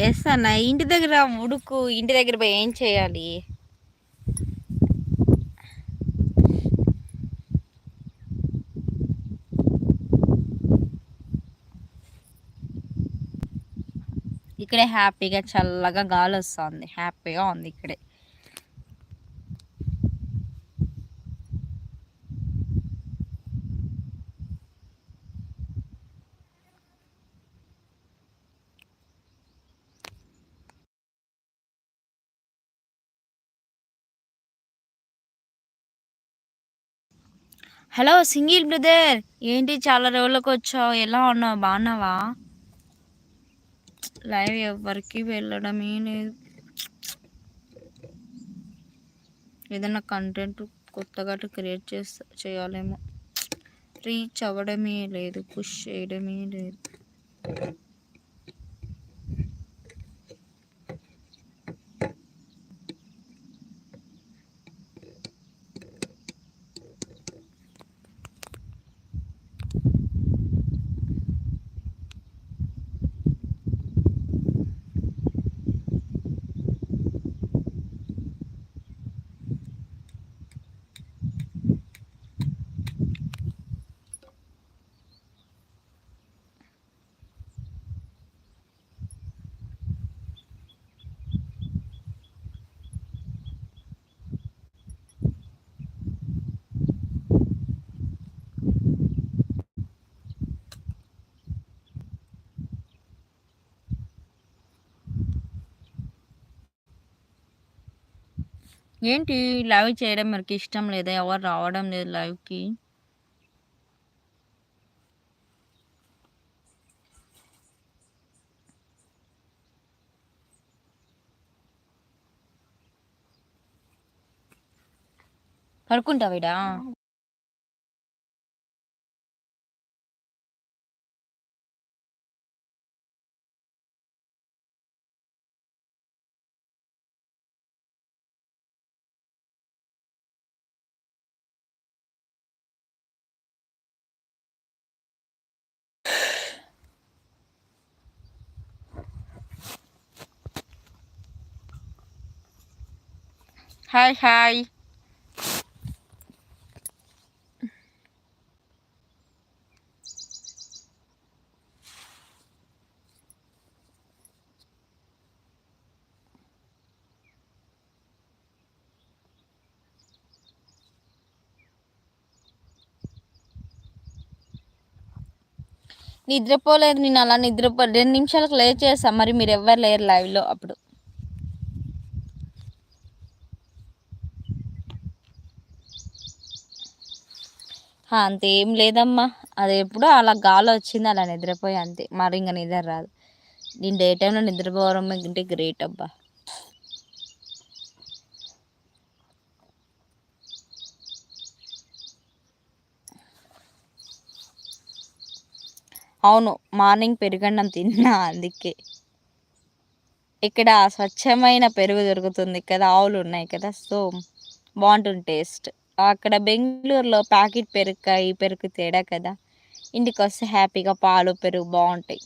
Yes అన్న ఇంటి దగ్గర ఉడుకు ఇంటి దగ్గర పోయి ఏం చేయాలి? ఇక్కడే హ్యాపీగా చల్లగా గాలి వస్తుంది. హ్యాపీగా ఉంది ఇక్కడే. Hello single brother. ఏంటి చాలా రోజులకు వచ్చావు? ఎలా ఉన్నావు? బాగున్నావా? లైవ్ ఎవరికి వెళ్ళడమే లేదు. ఏదైనా కంటెంట్ కొత్తగా క్రియేట్ చేస్తా చేయాలేమో. రీచ్ అవ్వడమే లేదు పుష్ చేయడమే లేదు. ఏంటి లైవ్ చేయడం మనకి ఇష్టం లేదా? ఎవరు రావడం లేదు లైవ్కి. పడుకుంటావిడా హాయ్ హాయ్ నిద్రపోలేదు నేను అలా నిద్రపో రెండు నిమిషాలకు లేట్ చేస్తాను మరి మీరు ఎవరు లేరు లైవ్లో అప్పుడు. అంతేం లేదమ్మా. అది ఎప్పుడో అలా గాలి వచ్చింది అలా నిద్రపోయి అంతే. మరి ఇంకా నిద్ర రాదు. నేను డే టైంలో నిద్రపోవడం అంటే గ్రేట్ అబ్బా. అవును మార్నింగ్ పెరుగన్నం తిన్నా అందుకే. ఇక్కడ స్వచ్ఛమైన పెరుగు దొరుకుతుంది కదా ఆవులు ఉన్నాయి కదా సో బాగుంటుంది టేస్ట్. అక్కడ బెంగళూరులో ప్యాకెట్ పెరుగు ఈ పెరుగు తేడా కదా. ఇంటికి వస్తే హ్యాపీగా పాలు పెరుగు బాగుంటాయి